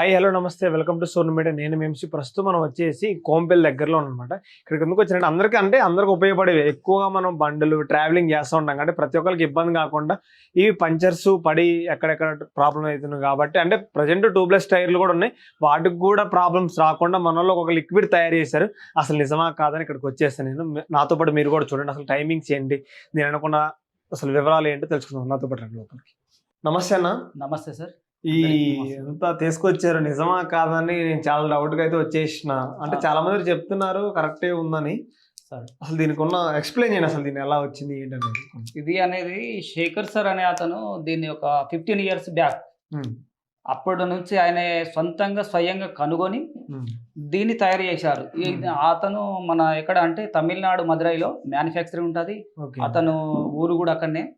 Hi hello నమస్తే. Welcome to సోర్న media. నేను మేమ్సి ప్రస్తుతం మనం వచ్చేసి కోంపెల్ దగ్గరలో అనమాట ఇక్కడికి ఎందుకు వచ్చినట్టు అందరికీ అంటే అందరికి ఉపయోగపడేవి. ఎక్కువగా మనం బండ్లు ట్రావెలింగ్ చేస్తూ ఉంటాం అంటే ప్రతి ఒక్కరికి ఇబ్బంది కాకుండా ఇవి పంచర్స్ పడి ఎక్కడెక్కడ ప్రాబ్లం అవుతుంది కాబట్టి అంటే ప్రజెంట్ ట్యూబ్లెస్ టైర్లు కూడా ఉన్నాయి. వాటికి కూడా ప్రాబ్లమ్స్ రాకుండా మనలో ఒక లిక్విడ్ తయారు చేశారు. అసలు నిజమా కాదని ఇక్కడికి వచ్చేస్తాను నేను. నాతో పాటు మీరు కూడా చూడండి. అసలు టైమింగ్స్ ఏంటి? నేను అనుకున్న అసలు వివరాలు ఏంటో తెలుసుకుందాం. నాతో పాటు రండి లోపలికి. నమస్తే అన్న. నమస్తే సార్. ఈ. ఎంత తీసుకొచ్చారు నిజమా కాదని నేను చాలా డౌట్గా అయితే వచ్చేసిన అంటే. చాలా మంది చెప్తున్నారు కరెక్టే ఉందని సరే. అసలు దీనికి ఉన్న ఎక్స్ప్లెయిన్ చేయండి అసలు దీని ఎలా వచ్చింది ఏంటనేది ఇది అనేది శేఖర్ సార్ అనే అతను దీన్ని ఒక ఫిఫ్టీన్ ఇయర్స్ బ్యాక్ అప్పటి నుంచి ఆయన సొంతంగా స్వయంగా కనుగొని దీన్ని తయారు చేశారు. అతను మన ఎక్కడ అంటే తమిళనాడు మదురైలో మ్యానుఫ్యాక్చరింగ్ ఉంటుంది. అతను ఊరు కూడా అక్కడనే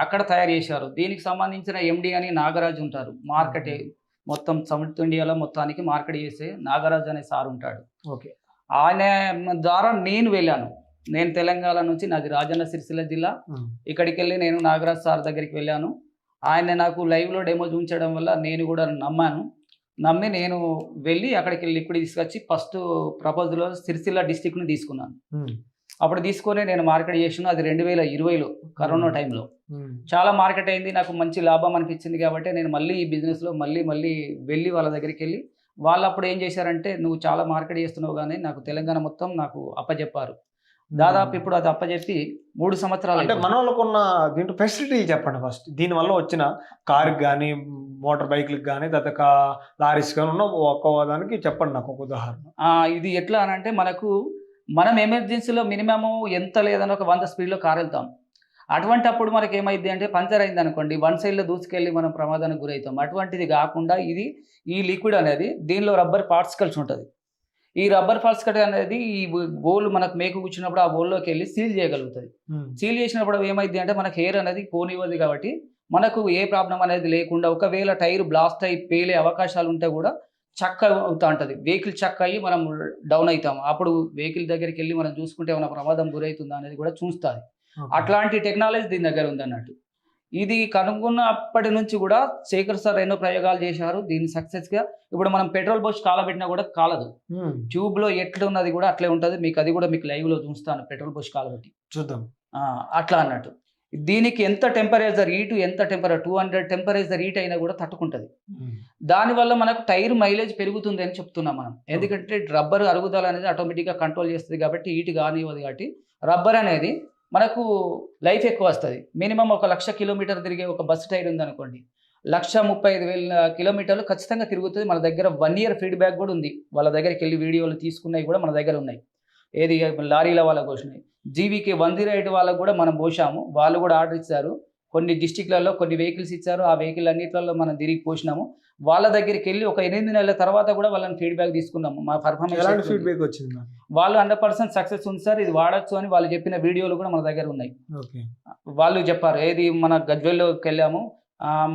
అక్కడ తయారు చేశారు. దీనికి సంబంధించిన ఎండి అని నాగరాజు ఉంటారు. మార్కెట్ మొత్తం సౌత్ ఇండియాలో మొత్తానికి మార్కెట్ చేసే నాగరాజు అనే సార్ ఉంటాడు. ఓకే. ఆయన ద్వారా నేను వెళ్ళాను. నేను తెలంగాణ నుంచి నాది రాజన్న సిరిసిల్ల జిల్లా. ఇక్కడికి వెళ్ళి నేను నాగరాజ్ సార్ దగ్గరికి వెళ్ళాను. ఆయన నాకు లైవ్లో డెమో చూపించడం వల్ల నేను కూడా నమ్మాను. నమ్మి నేను వెళ్ళి అక్కడికి లిక్విడ్ తీసుకొచ్చి ఫస్ట్ ప్రపోజల్లో సిరిసిల్ల డిస్టిక్ని తీసుకున్నాను. అప్పుడు తీసుకొని నేను మార్కెట్ చేసిన అది రెండు వేల ఇరవైలో కరోనా టైంలో. చాలా మార్కెట్ అయింది నాకు మంచి లాభం అనిపించింది కాబట్టి నేను మళ్ళీ ఈ బిజినెస్లో మళ్ళీ మళ్ళీ వెళ్ళి వాళ్ళ దగ్గరికి వెళ్ళి వాళ్ళు అప్పుడు ఏం చేశారంటే నువ్వు చాలా మార్కెట్ చేస్తున్నావు కానీ నాకు తెలంగాణ మొత్తం నాకు అప్పచెప్పారు దాదాపు ఇప్పుడు అది అప్పచెప్పి మూడు సంవత్సరాలు అంటే మన వాళ్ళకు ఉన్న దీంట్లో ఫెసిలిటీ చెప్పండి ఫస్ట్ దీని వల్ల వచ్చిన కార్కి కానీ మోటార్ బైక్లకు కానీ తర్వాత లారీస్ కానీ ఉన్న ఒక్క దానికి చెప్పండి నాకు ఒక ఉదాహరణ. ఇది ఎట్లా అని అంటే మనకు మనం ఎమర్జెన్సీలో మినిమము ఎంత లేదని ఒక వంద స్పీడ్లో కార్ వెళ్తాం. అటువంటి అప్పుడు మనకి ఏమైంది అంటే పంచర్ అయింది అనుకోండి వన్ సైడ్లో దూసుకెళ్ళి మనం ప్రమాదానికి గురవుతాం. అటువంటిది కాకుండా ఇది ఈ లిక్విడ్ అనేది దీనిలో రబ్బర్ పార్ట్స్ కలిసి ఉంటుంది. ఈ రబ్బర్ పార్ట్స్ అనేది ఈ బోల్ మనకు మేకు కూర్చున్నప్పుడు ఆ బోల్లోకి వెళ్ళి సీల్ చేయగలుగుతుంది. ఉమ్, సీల్ చేసినప్పుడు ఏమైంది అంటే మనకు హెయిర్ అనేది పోనివ్వదు కాబట్టి మనకు ఏ ప్రాబ్లం అనేది లేకుండా ఒకవేళ టైర్ బ్లాస్ట్ అయి పేలే అవకాశాలు ఉంటే కూడా చక్క అవుతా ఉంటుంది. వెహికల్ చక్క అయ్యి మనం డౌన్ అవుతాం అప్పుడు వెహికల్ దగ్గరికి వెళ్ళి మనం చూసుకుంటే ఏమైనా ప్రమాదం గురవుతుందా అనేది కూడా చూస్తుంది. అట్లాంటి టెక్నాలజీ దీని దగ్గర ఉంది అన్నట్టు ఇది కనుగొన్నప్పటి నుంచి కూడా శేఖర్ సార్ ఎన్నో ప్రయోగాలు చేశారు దీన్ని సక్సెస్గా ఇప్పుడు మనం పెట్రోల్ పోస్ట్ కాలబెట్టినా కూడా కాలదు. ఉమ్, ట్యూబ్లో ఎట్లున్నది కూడా అట్లే ఉంటుంది. మీకు అది కూడా మీకు లైవ్లో చూస్తాను పెట్రోల్ పోస్ట్ కాలబెట్టి చూద్దాం. అట్లా అన్నట్టు. దీనికి ఎంత టెంపరేచర్ హీట్ ఎంత temperature two hundred temperature heat అయినా కూడా తట్టుకుంటుంది. దానివల్ల మనకు టైర్ మైలేజ్ పెరుగుతుంది అని చెప్తున్నాం మనం. ఎందుకంటే రబ్బర్ అరుగుదల అనేది ఆటోమేటిక్గా కంట్రోల్ చేస్తుంది కాబట్టి హీట్ కానివ్వదు కాబట్టి రబ్బర్ అనేది మనకు లైఫ్ ఎక్కువ వస్తుంది. మినిమం ఒక లక్ష కిలోమీటర్ తిరిగే ఒక బస్సు టైర్ ఉందనుకోండి లక్ష ముప్పై ఐదు వేల కిలోమీటర్లు ఖచ్చితంగా తిరుగుతుంది. మన దగ్గర వన్ ఇయర్ ఫీడ్బ్యాక్ కూడా ఉంది. వాళ్ళ దగ్గరికి వెళ్ళి వీడియోలు తీసుకున్నవి కూడా మన దగ్గర ఉన్నాయి. ఏది లారీల వాళ్ళకు వచ్చినాయి జీవీకి వన్ జీరో ఎయిట్ వాళ్ళకు కూడా మనం పోసాము. వాళ్ళు కూడా ఆర్డర్ ఇచ్చారు. కొన్ని డిస్టిక్లలో కొన్ని వెహికల్స్ ఇచ్చారు. ఆ వెహికల్ అన్నిట్లలో మనం తిరిగి పోసినాము. వాళ్ళ దగ్గరికి వెళ్ళి ఒక ఎనిమిది నెలల తర్వాత కూడా వాళ్ళని ఫీడ్బ్యాక్ తీసుకున్నాము మా పర్ఫార్మెన్స్ ఫీడ్బ్యాక్ వచ్చింది? వాళ్ళు హండ్రెడ్ పర్సెంట్ సక్సెస్ ఉంది సార్ ఇది వాడచ్చు అని వాళ్ళు చెప్పిన వీడియోలు కూడా మన దగ్గర ఉన్నాయి. వాళ్ళు చెప్పారు ఏది మన గజ్వెల్లోకి వెళ్ళాము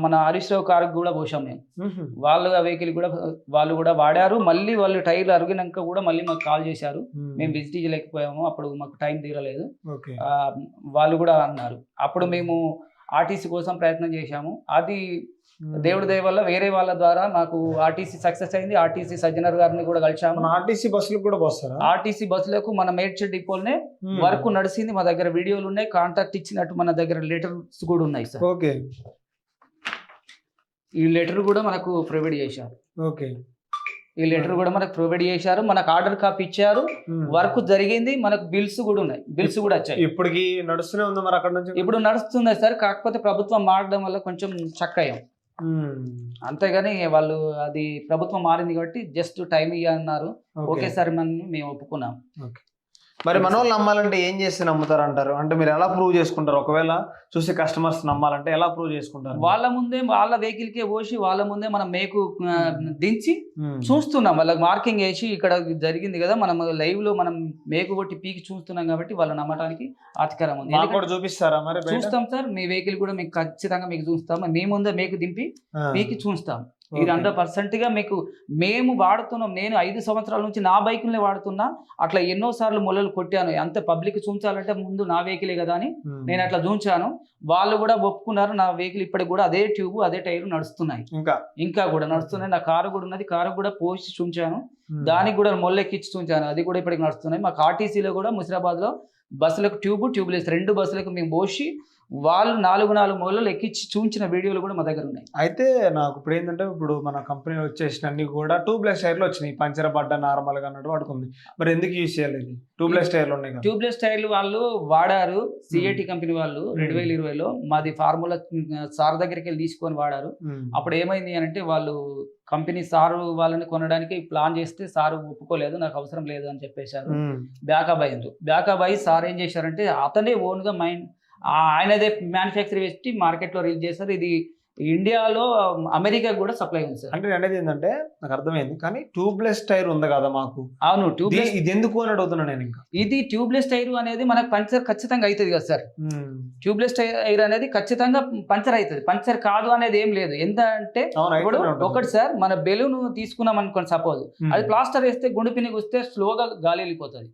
మన హరీష్ రావు కారుకు కూడా పోసాం మేము. వాళ్ళు ఆ వెహికల్ కూడా వాళ్ళు కూడా వాడారు మళ్ళీ వాళ్ళు టైర్లు అరిగినాక కూడా మళ్ళీ మాకు కాల్ చేశారు. మేము. విజిట్ చేయలేకపోయాము అప్పుడు మాకు టైం తీరలేదు. వాళ్ళు కూడా అన్నారు. అప్పుడు మేము ఆర్టీసీ కోసం ప్రయత్నం చేశాము. అది. దేవుడి దయ వల్ల వేరే వాళ్ళ ద్వారా మాకు ఆర్టీసీ సక్సెస్ అయింది. ఆర్టీసీ సజ్జనర్ గారిని కూడా కలిశాము. మన ఆర్టీసీ బస్సులకు కూడా వస్తారా ఆర్టీసీ బస్సులకు మన మేడ్చల్ డిపోలనే వర్క్ నడిచింది మా దగ్గర వీడియోలు ఉన్నాయి. కాంటాక్ట్ ఇచ్చినట్టు మన దగ్గర లెటర్స్ కూడా ఉన్నాయి సార్. ఓకే. ఈ లెటర్ కూడా మనకు ప్రొవైడ్ చేశారు. ఓకే. ఈ లెటర్ కూడా మనకు ప్రొవైడ్ చేశారు. మనకు ఆర్డర్ కాపీ ఇచ్చారు. వర్క్ జరిగింది. మనకు బిల్స్ కూడా ఉన్నాయి. బిల్స్ కూడా వచ్చాయి. ఇప్పటికి నడుస్తూనే ఉందా మరి అక్కడ నుంచి? ఇప్పుడు నడుస్తుంది సార్. కాకపోతే ప్రభుత్వం మారడం వల్ల కొంచెం చక్క అయ్యాం ఉమ్, అంతేగాని వాళ్ళు అది ప్రభుత్వం మారింది కాబట్టి జస్ట్ టైం ఇవ్వన్నారు ఓకే. ఓకే సార్ మనం మేము ఒప్పుకున్నాం. మరి మన వాళ్ళు నమ్మాలంటే ఏం చేస్తే నమ్ముతారు అంటారు అంటే మీరు ఎలా ప్రూవ్ చేసుకుంటారు? ఒకవేళ చూసి కస్టమర్స్ నమ్మాలంటే ఎలా ప్రూవ్ చేసుకుంటారు? వాళ్ళ ముందే వాళ్ళ వెహికల్ కే పోసి వాళ్ళ ముందే మనం మేకు ఆ, దించి ఉమ్, చూస్తున్నాం. వాళ్ళకి మార్కింగ్ వేసి ఇక్కడ జరిగింది కదా మనం లైవ్లో మనం మేకు కొట్టి పీకి చూస్తున్నాం కాబట్టి వాళ్ళ నమ్మటానికి ఆస్కారం ఉంది. చూపిస్తారా మరి? చూస్తాం సార్. మీ వెహికల్ కూడా మీకు ఖచ్చితంగా మీకు చూస్తాం. మీ ముందే మేకు దింపి ఆ, పీకి చూస్తాం. ఇది. హండ్రెడ్ పర్సెంట్గా మీకు మేము వాడుతున్నాం. నేను ఐదు సంవత్సరాల నుంచి నా బైకులనే వాడుతున్నా. అట్లా ఎన్నో సార్లు మొలలు కొట్టాను. అంత పబ్లిక్ చూంచాలంటే ముందు నా వెహికలే కదా అని. నేను అట్లా చూంచాను. వాళ్ళు కూడా ఒప్పుకున్నారు. నా వెహికల్ ఇప్పటికి కూడా అదే ట్యూబ్ అదే టైర్ నడుస్తున్నాయి. ఇంకా? ఇంకా కూడా నడుస్తున్నాయి. నా కారు కూడా ఉన్నది. కారు కూడా పోసి చూంచాను. దానికి కూడా మొల్లెక్కించి చూంచాను. అది కూడా ఇప్పటికి నడుస్తున్నాయి. మాకు ఆర్టీసీలో కూడా ముసిరాబాద్లో బస్సులకు ట్యూబ్ ట్యూబ్లెస్ రెండు బస్సులకు మేము పోసి వాళ్ళు నాలుగు నాలుగు మొలలు ఎక్కించి చూంచిన వీడియోలు కూడా మా దగ్గర ఉన్నాయి. అయితే నాకు ఇప్పుడు ఏంటంటే ఇప్పుడు మన కంపెనీ వచ్చేసిన అన్ని కూడా ట్యూబ్లెస్ టైర్లు వచ్చినాయి. పంచర్ పడ్డ నార్మల్గా అన్నట్టు పడుకుంది మరి ఎందుకు యూజ్ చేయాలి ట్యూబ్లెస్ టైర్లు ఉన్నాయి ట్యూబ్లెస్ టైర్లు వాళ్ళు వాడారు. సిఐటి కంపెనీ వాళ్ళు రెండు వేల ఇరవైలో మాది ఫార్ములా సార్ దగ్గరికి వెళ్ళి తీసుకొని వాడారు. అప్పుడు ఏమైంది అని అంటే వాళ్ళు కంపెనీ సారు వాళ్ళని కొనడానికి ప్లాన్ చేస్తే సారు ఒప్పుకోలేదు నాకు అవసరం లేదు అని చెప్పేశారు. బ్యాకప్ అయ్యిండ్రు బ్యాకప్ అయ్యి సార్ ఏం చేశారంటే అతనే ఓన్గా మైండ్ ఆయనదే మ్యానుఫ్యాక్చర్ పెట్టి మార్కెట్లో రిలీజ్ చేశారు. ఇది ఇండియాలో అమెరికా కూడా సప్లై ఉంది సార్. అంటే నేను అనేది ఏంటంటే నాకు అర్థమైంది కానీ ట్యూబ్లెస్ టైర్ ఉంది కదా మాకు. అవును ట్యూబ్లెస్ ఇది- ఎందుకు అని అడుగుతున్నా నేను ఇంకా. ఇది ట్యూబ్లెస్ టైర్ అనేది మనకు పంచర్ ఖచ్చితంగా అవుతుంది కదా సార్. ట్యూబ్లెస్ టైర్ అనేది ఖచ్చితంగా పంచర్ అవుతుంది. పంచర్ కాదు అనేది ఏం లేదు. ఎందుకంటే అవును ఇప్పుడు. ఒకటి సార్ మన బెలూన్ తీసుకున్నాం అనుకోండి సపోజ్. అది ప్లాస్టర్ వేస్తే గుండు పినికి వస్తే స్లోగా గాలి వెళ్ళిపోతుంది.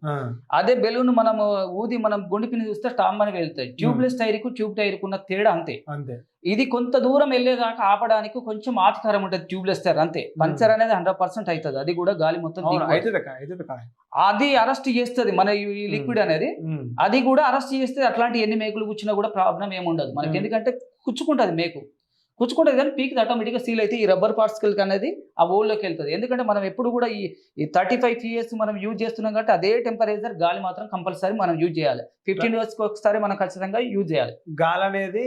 అదే బెలూన్ మనం ఊది మనం గుండు పిని చూస్తే స్టామ్ అని వెళ్తాయి ట్యూబ్లెస్ టైర్కు ట్యూబ్ టైర్కు ఉన్న తేడా అంతే. అంతే. ఇది కొంత దూరం వెళ్ళేదాకా ఆపడానికి కొంచెం ఆతికారం ఉంటుంది ట్యూబ్లెస్ టైర్ అంతే. పంచర్ అనేది హండ్రెడ్ పర్సెంట్ అవుతుంది అది కూడా గాలి మొత్తం అది అరెస్ట్ చేస్తుంది మన ఈ లిక్విడ్ అనేది. ఉమ్. అది కూడా అరెస్ట్ చేస్తే అట్లాంటి ఎన్ని మేకులు కూర్చున్నా కూడా ప్రాబ్లం ఏమి ఉండదు మనకి Hmm. ఎందుకంటే కుచ్చుకుంటుంది మేకు. కుచ్చుకుంటుంది కానీ పీక్ ఆటోమేటిక్గా సీల్ అయితే ఈ రబ్బర్ పార్టికల్ అనేది ఆ ఓల్లోకి వెళ్తుంది. ఎందుకంటే మనం ఎప్పుడు కూడా ఈ ఈ థర్టీ ఫైవ్ ఇయర్స్ మనం యూజ్ చేస్తున్నాం కాబట్టి అదే టెంపరేచర్ గాలి మాత్రం కంపల్సరీ మనం యూజ్ చేయాలి. ఫిఫ్టీన్ ఇయర్స్కి ఒకసారి మనం ఖచ్చితంగా యూజ్ చేయాలి. గాలి అనేది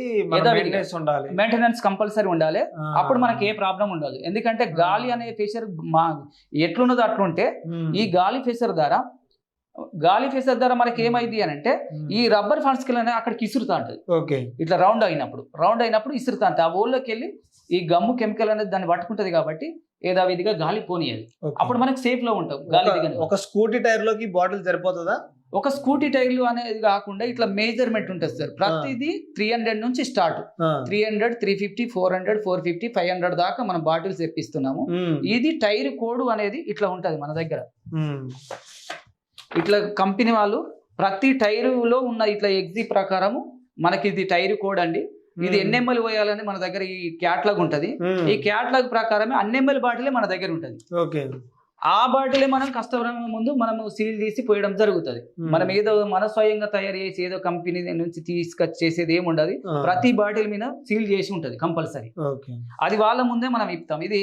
ఉండాలి. మెయింటెనెన్స్ కంపల్సరీ ఉండాలి. అప్పుడు మనకి ఏ ప్రాబ్లం ఉండదు. ఎందుకంటే గాలి అనే ఫెషర్ మా ఎట్లున్నదో అట్లుంటే. ఈ గాలి ఫెషర్ ద్వారా గాలి ఫెషర్ ద్వారా మనకి ఏమైంది అని అంటే. ఈ రబ్బర్ పార్టికల్ అనేది అక్కడికి ఇసురుతా ఉంటుంది. ఓకే. ఇట్లా రౌండ్ అయినప్పుడు రౌండ్ అయినప్పుడు ఇసురుతా ఉంటుంది. ఆ ఓల్లోకి వెళ్ళి ఈ గమ్ము కెమికల్ అనేది దాన్ని పట్టుకుంటది కాబట్టి ఏదావిధిగా గాలి పోనీయదు. అప్పుడు మనకి సేఫ్లో ఉంటాం గాలి ఒక- దిగని ఒక స్కూటీ టైర్లోకి బాటిల్ సరిపోతుందా? ఒక స్కూటీ టైర్లు అనేది కాకుండా ఇట్లా మేజర్మెంట్ ఉంటుంది సార్. ప్రతిదీ త్రీ హండ్రెడ్ నుంచి start. Three hundred three fifty four hundred four fifty five hundred దాకా మనం బాటిల్స్ తెప్పిస్తున్నాము. ఇది టైర్ కోడ్ అనేది ఇట్లా ఉంటది మన దగ్గర. ఇట్లా కంపెనీ వాళ్ళు ప్రతి టైరులో ఉన్న ఇట్లా ఎగ్జి ప్రకారము మనకి ఇది టైర్ కోడ్ అండి. ఇది. ఎన్ఎంఎల్ పోయాలని మన దగ్గర ఈ క్యాట్లాగ్ ఉంటది. ఈ క్యాట్లాగ్ ప్రకారమే అన్ఎంఎల్ బాటిలే మన దగ్గర ఉంటది. ఆ బాటిలే మనం కస్టమర్ ముందు మనము సీల్ తీసి పోయడం జరుగుతుంది. మనం ఏదో మన స్వయంగా తయారు చేసి ఏదో కంపెనీ నుంచి తీసుకొచ్చి చేసేది ఏమి ఉండదు. ప్రతి బాటిల్ మీద సీల్ చేసి ఉంటది కంపల్సరీ. అది వాళ్ళ ముందే మనం ఇస్తాం ఇది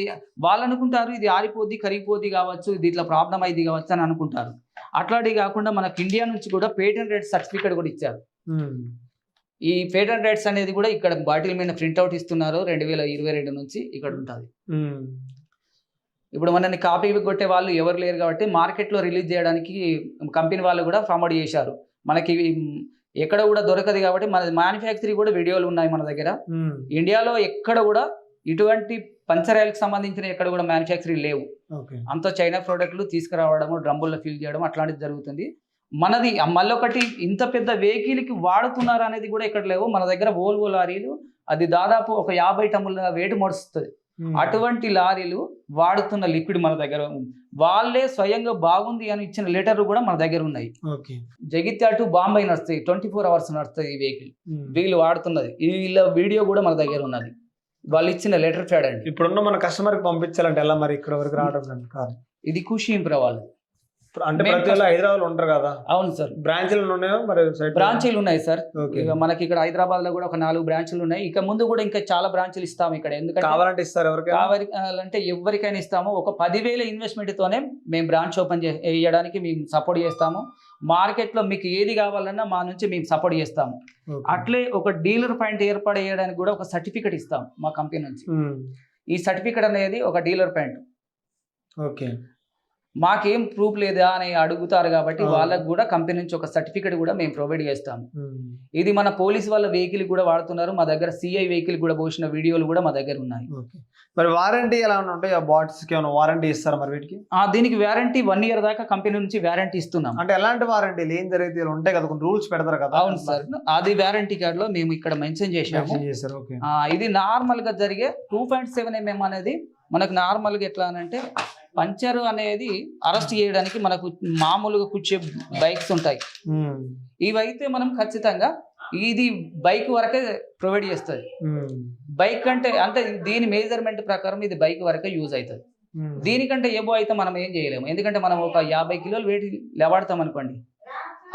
వాళ్ళు అనుకుంటారు ఇది ఆరిపోద్ది కరిగిపోద్ది కావచ్చు ఇది ఇట్లా ప్రాబ్లం అయింది కావచ్చు అని అనుకుంటారు. అట్లాంటివి కాకుండా మనకి ఇండియా నుంచి కూడా పేటెంట్ రేట్ సర్టిఫికేట్ కూడా ఇచ్చారు. ఈ పేటెంట్ రేట్స్ అనేది కూడా ఇక్కడ బాటిల్ మీద ప్రింట్అవుట్ ఇస్తున్నారు రెండు వేల ఇరవై రెండు నుంచి ఇక్కడ ఉంటుంది. ఇప్పుడు మనల్ని కాపీ కొట్టే వాళ్ళు ఎవరు లేరు కాబట్టి మార్కెట్లో రిలీజ్ చేయడానికి కంపెనీ వాళ్ళు కూడా ఫార్వర్డ్ చేశారు మనకి ఎక్కడ కూడా దొరకదు కాబట్టి మన మ్యానుఫ్యాక్చరింగ్ కూడా వీడియోలు ఉన్నాయి మన దగ్గర. ఇండియాలో ఎక్కడ కూడా ఇటువంటి పంచరాయలకు సంబంధించిన ఎక్కడ కూడా మ్యానుఫ్యాక్చరింగ్ లేవు అంత చైనా ప్రోడక్ట్లు తీసుకురావడము డ్రమ్ముల్లో ఫిల్ చేయడం అట్లాంటిది జరుగుతుంది. మనది మళ్ళొకటి ఇంత పెద్ద వెహికల్కి వాడుతున్నారు అనేది కూడా ఇక్కడ లేవు. మన దగ్గర ఓల్వో లారీలు అది దాదాపు ఒక యాభై టన్నుల వెయిట్ మడుస్తుంది. అటువంటి లారీలు వాడుతున్న లిక్విడ్ మన దగ్గర వాళ్ళే స్వయంగా బాగుంది అని ఇచ్చిన లెటర్ కూడా మన దగ్గర ఉన్నాయి. జగిత్యాల టు బాంబే నడుస్తాయి ట్వంటీ ఫోర్ అవర్స్ నడుస్తుంది ఈ వెహికల్. వీళ్ళు వాడుతున్నది. వీళ్ళ వీడియో కూడా మన దగ్గర ఉన్నది. వాళ్ళు ఇచ్చిన లెటర్ ప్యాడ్ అండి. ఇప్పుడున్న మన కస్టమర్కి పంపించాలంటే ఎలా మరి ఇక్కడ వరకు రావడం కాదు. ఇది ఖుషి ఇంప్రో వాళ్ళు అంటే హైదరాబాద్ ఉంటారు కదా? అవును సార్. బ్రాంచ్లు ఉన్నాయో? మరి సైట్ బ్రాంచీలు ఉన్నాయి సార్. మనకి ఇక్కడ హైదరాబాద్లో కూడా ఒక నాలుగు బ్రాంచ్లు ఉన్నాయి. ఇక ముందు కూడా ఇంకా చాలా బ్రాంచ్లు ఇస్తాము ఇక్కడ. ఎందుకంటే కావాలంటే ఇస్తారు ఎవరికైనా? కావాలంటే ఎవరికైనా ఇస్తాము. ఒక పదివేల ఇన్వెస్ట్మెంట్ తోనే మేము బ్రాంచ్ ఓపెన్ చేయడానికి మేము సపోర్ట్ చేస్తాము. మార్కెట్లో మీకు ఏది కావాలన్నా మా నుంచి మేము సపోర్ట్ చేస్తాము. అట్లే ఒక డీలర్ పాయింట్ ఏర్పడేయడానికి కూడా ఒక సర్టిఫికెట్ ఇస్తాం మా కంపెనీ నుంచి. ఈ సర్టిఫికెట్ అనేది ఒక డీలర్ పాయింట్. ఓకే. మాకేం ప్రూఫ్ లేదా అని అడుగుతారు కాబట్టి. వాళ్ళకు కూడా కంపెనీ నుంచి ఒక సర్టిఫికెట్ కూడా మేము ప్రొవైడ్ చేస్తాము. ఇది మన పోలీస్ వాళ్ళ వెహికల్ కూడా వాడుతున్నారు. మా దగ్గర సిఐ వెహికల్ కూడా పోసిన వీడియోలు కూడా మా దగ్గర ఉన్నాయి. ఓకే. మరి వారంటీ ఎలా ఉంటాయి? ఆ బాట్స్కి ఏమైనా వారంటీ ఇస్తారా మరి వీటికి? దీనికి వ్యారంటీ వన్ ఇయర్ దాకా కంపెనీ నుంచి వ్యారంటీ ఇస్తున్నాం అంటే ఎలాంటి వారంటీలు ఏం జరిగితే ఉంటాయి కదా కొన్ని రూల్స్ పెడతారు కదా. అవును సార్. అది వ్యారంటీ కార్డ్లో మేము ఇక్కడ మెన్షన్ ఆ, ఇది నార్మల్గా జరిగే టూ పాయింట్ సెవెన్ ఎంఎం అనేది మనకు నార్మల్గా ఎట్లా అని అంటే పంచర్ అనేది అరెస్ట్ చేయడానికి మనకు మామూలుగా కూర్చే బైక్స్ ఉంటాయి. ఇవైతే మనం ఖచ్చితంగా ఇది బైక్ వరకే ప్రొవైడ్ చేస్తుంది. బైక్ అంటే అంటే దీని మేజర్మెంట్ ప్రకారం ఇది బైక్ వరకే యూజ్ అవుతుంది. దీనికంటే ఏబో అయితే మనం ఏం చేయలేము. ఎందుకంటే మనం ఒక యాభై కిలోలు వెయిట్ లేవాడతాం అనుకోండి.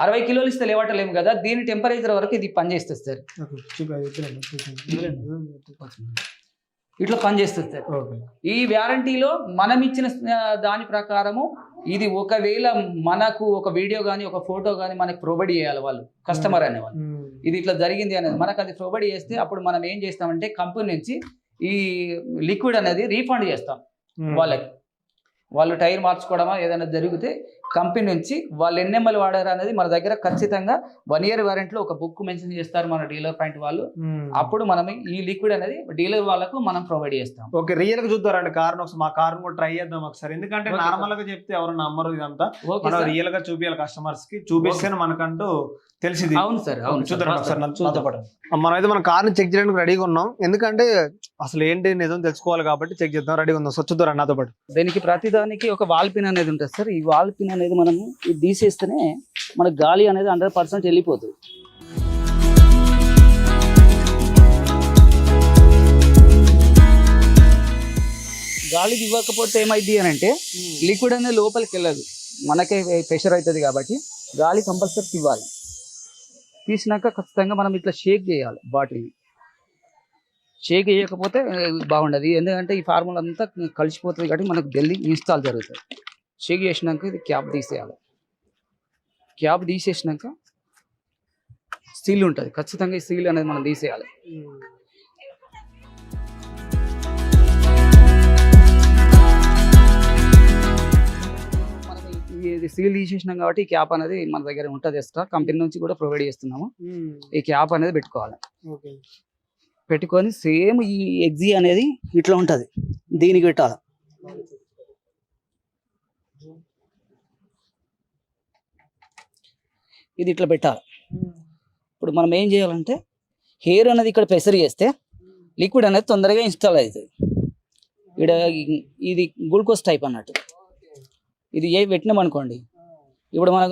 అరవై కిలోలు ఇస్తే లేవటలేము కదా దీని టెంపరేచర్ వరకు ఇది పనిచేస్తుంది సార్. ఇట్లా పనిచేస్తుంది సార్. ఈ వ్యారంటీలో మనం ఇచ్చిన దాని ప్రకారము ఇది ఒకవేళ మనకు ఒక వీడియో కానీ ఒక ఫోటో కానీ మనకు ప్రొవైడ్ చేయాలి వాళ్ళు కస్టమర్ అనేవాళ్ళు. ఇది ఇట్లా జరిగింది అనేది మనకు అది ప్రొవైడ్ చేస్తే అప్పుడు మనం ఏం చేస్తామంటే కంపెనీ నుంచి ఈ లిక్విడ్ అనేది రీఫండ్ చేస్తాం. వాళ్ళకి. వాళ్ళు టైర్ మార్చుకోవడమా ఏదైనా జరిగితే కంపెనీ నుంచి వాళ్ళు ఎన్ఎంఎల్ వాడారు అనేది మన దగ్గర ఖచ్చితంగా వన్ ఇయర్ వారంటీలో ఒక బుక్ మెన్షన్ చేస్తారు మన డీలర్ పాయింట్ వాళ్ళు. అప్పుడు మనం ఈ లిక్విడ్ అనేది డీలర్ వాళ్ళకు మనం ప్రొవైడ్ చేస్తాం. ఓకే రియల్గా చూద్దారండి కార్ మా కార్ కూడా ట్రై చేద్దాం ఒకసారి. ఎందుకంటే నార్మల్గా చెప్తే ఎవరు నమ్మరు ఇదంతా. ఓకే మనం. రియల్గా చూపించాలి కస్టమర్స్కి. చూపిస్తేనే మనకంటూ తెలిసింది అవును సార్ అవును సార్. చూద్దాం ఒకసారి చూద్దాం. పాటు. మనం అయితే మన కార్ని చెక్ చేయడానికి రెడీగా ఉన్నాం. ఎందుకంటే అసలు ఏంటి నిజం తెలుసుకోవాలి కాబట్టి చెక్ చేద్దాం. రెడీగా ఉందాం సో చూద్దాం నాతో పాటు. దీనికి ప్రతిదానికి ఒక వాల్ పిన్ అనేది ఉంటుంది సార్. ఈ వాల్ పిన్ అనేది మనము తీసేస్తేనే మన గాలి అనేది హండ్రెడ్ పర్సెంట్ వెళ్ళిపోతుంది. గాలికి ఇవ్వకపోతే ఏమైంది అని అంటే లిక్విడ్ అనేది లోపలికి వెళ్ళదు. మనకే ప్రెషర్ అవుతుంది కాబట్టి గాలి కంపల్సరీ ఇవ్వాలి. తీసినాక ఖచ్చితంగా మనం ఇట్లా షేక్ చేయాలి బాటిల్ని షేక్ చేయకపోతే బాగుండదు. ఎందుకంటే ఈ ఫార్ములా అంతా కలిసిపోతుంది కాబట్టి మనకు ఢిల్లీ ఇన్స్టాల్ జరుగుతుంది. షేక్ చేసినాక ఇది క్యాప్ తీసేయాలి. క్యాప్ తీసేసినాక స్టీల్ ఉంటుంది. ఖచ్చితంగా ఈ స్టీల్ అనేది మనం తీసేయాలి. ఇది సీల్ తీసేసినాం కాబట్టి ఈ క్యాప్ అనేది మన దగ్గర ఉంటుంది ఎక్స్ట్రా. కంపెనీ నుంచి కూడా ప్రొవైడ్ చేస్తున్నాము. ఈ క్యాప్ అనేది పెట్టుకోవాలి. పెట్టుకొని సేమ్ ఈ ఎగ్జీ అనేది ఇట్లా ఉంటుంది. దీనికి పెట్టాలి. ఇది ఇట్లా పెట్టాలి. ఇప్పుడు మనం ఏం చేయాలంటే హెయిర్ అనేది ఇక్కడ ప్రెషర్ చేస్తే లిక్విడ్ అనేది తొందరగా ఇన్స్టాల్ అవుతుంది. ఇక్కడ ఇది గ్లూకోజ్ టైప్ అన్నట్టు. ఇది ఏ పెట్టినాం అనుకోండి ఇప్పుడు మనం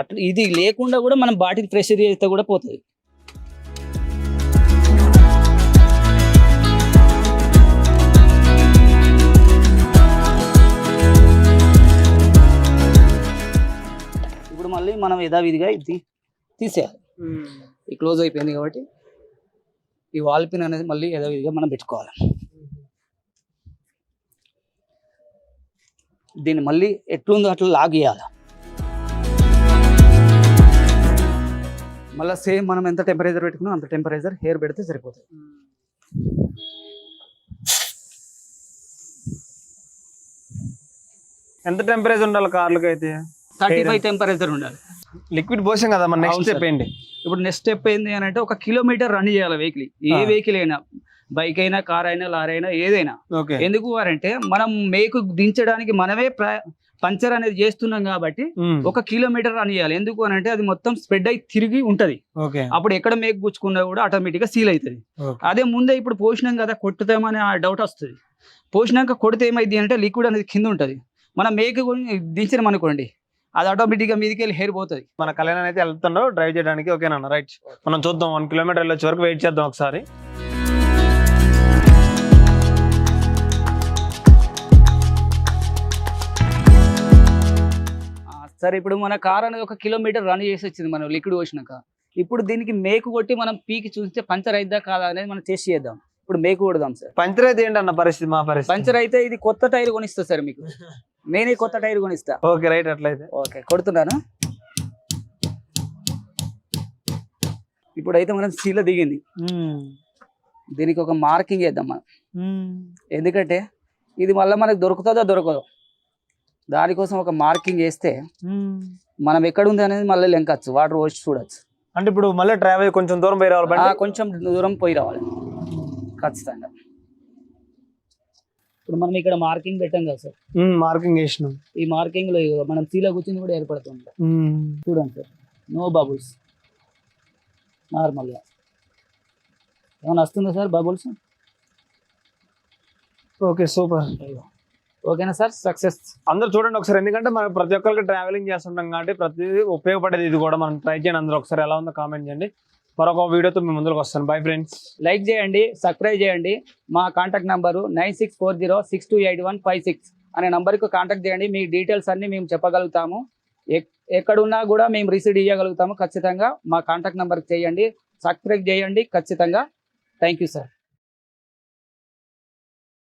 అట్లా ఇది లేకుండా కూడా మనం బాటిల్ ప్రెషర్ చేస్తే కూడా పోతుంది. మళ్ళీ మనం యథావిధిగా ఇది తీసేయాలి. ఈ క్లోజ్ అయిపోయింది కాబట్టి ఈ వాల్ పిన్ అనేది మళ్ళీ యథావిధిగా మనం పెట్టుకోవాలి. దీన్ని మళ్ళీ ఎట్లుందో అట్లా లాగ్ చేయాలి. మళ్ళీ సేమ్ మనం ఎంత టెంపరేచర్ పెట్టుకున్నాం అంత టెంపరేచర్ హెయిర్ పెడితే సరిపోతుంది. ఎంత టెంపరేచర్ ఉండాలి కార్లకి అయితే థర్టీ ఫైవ్ టెంపరేచర్ ఉండాలి. లిక్విడ్ పోసాం కదా మన నెక్స్ట్ స్టెప్. ఏంటి? ఇప్పుడు నెక్స్ట్ స్టెప్ ఏంది అని అంటే ఒక కిలోమీటర్ రన్ చేయాలి వెహికల్ ఏ. వెహికల్ అయినా బైక్ అయినా కార్ అయినా లారీ అయినా ఏదైనా. ఎందుకు అంటే మనం మేకు దించడానికి మనమే పంచర్ అనేది చేస్తున్నాం కాబట్టి ఒక కిలోమీటర్ రన్ చేయాలి. ఎందుకు అని అంటే అది మొత్తం స్ప్రెడ్ అయి తిరిగి ఉంటది. అప్పుడు ఎక్కడ మేకు గుచ్చుకున్నా కూడా ఆటోమేటిక్గా సీల్ అవుతుంది. అదే ముందే ఇప్పుడు పోసినాం కదా కొట్టుతామని ఆ డౌట్ వస్తుంది. పోసినాక కొడితే ఏమైంది అంటే లిక్విడ్ అనేది కింద ఉంటది. మనం మేకు దించినాం అనుకోండి. అది ఆటోమేటిక్గా మీదకి వెళ్ళి హెయిర్ పోతుంది మన కళ్యాణ్ అయితే వెళ్తున్నాడు డ్రైవ్ చేయడానికి. ఓకేనా రైట్ మనం చూద్దాం. వన్ కిలోమీటర్ వెళ్ళొచ్చే వరకు వెయిట్ చేద్దాం ఒకసారి. సరే ఇప్పుడు మన కార్ అనేది ఒక కిలోమీటర్ రన్ చేసి వచ్చింది మనం లిక్విడ్ పోసినాక. ఇప్పుడు దీనికి మేకు కొట్టి మనం పీకి చూస్తే పంచర్ అయిద్దా కాదా అనేది మనం టెస్ట్ చేద్దాం. ఇప్పుడు మేకు కొడదాం సార్ పంచర్ అయితే ఏంటన్న పరిస్థితి? మా పరిస్థితి. పంచర్ అయితే ఇది కొత్త టైర్ కొనిస్తా సార్ మీకు. నేనే కొత్త టైర్ కొనిస్తా. ఓకే రైట్ అట్లయితే. ఓకే కొడుతున్నాను? ఇప్పుడైతే మనం సీల దిగింది. దీనికి ఒక మార్కింగ్ వేద్దాం మనం. ఎందుకంటే ఇది మళ్ళీ మనకు దొరుకుతుందో దొరకదో? దానికోసం ఒక మార్కింగ్ వేస్తే మనం ఎక్కడ ఉంది అనేది మళ్ళీ లెంకచ్చు వాటర్ పోసి చూడొచ్చు. అంటే ఇప్పుడు మళ్ళీ ట్రావెల్ కొంచెం దూరం పోయి రావాలి కొంచెం దూరం పోయి రావాలి. ఖచ్చితంగా. ఇప్పుడు మనం ఇక్కడ మార్కింగ్ పెట్టాం కదా సార్. మార్కింగ్ వేసినాం ఈ మార్కింగ్లో మనం సీల కూర్చుని కూడా ఏర్పడుతుంది చూడండి సార్. No bubbles. నార్మల్గా. ఏమైనా వస్తుందా సార్ బబుల్స్? Okay super. ఓకేనా సార్? సక్సెస్. అందరూ చూడండి ఒకసారి ఎందుకంటే మనం ప్రతి ఒక్కరికి ట్రావెలింగ్ చేస్తుంటాం కాబట్టి ప్రతిదీ ఉపయోగపడేది ఇది కూడా మనం ట్రై చేయండి. అందరూ ఒకసారి ఎలా ఉందో కామెంట్ చేయండి. మరొక వీడియోతో మేము ముందుకు వస్తాను. బై ఫ్రెండ్స్ లైక్ చేయండి సబ్స్క్రైబ్ చేయండి. మా contact number nine six four zero six two eight one five six అనే నంబర్కి కాంటాక్ట్ చేయండి. మీ డీటెయిల్స్ అన్ని మేము చెప్పగలుగుతాము. ఎక్- ఎక్కడున్నా కూడా మేము రిసీవ్ ఇవ్వగలుగుతాము ఖచ్చితంగా. మా కాంటాక్ట్ నెంబర్కి చేయండి. సబ్స్క్రైబ్ చేయండి ఖచ్చితంగా. Thank you sir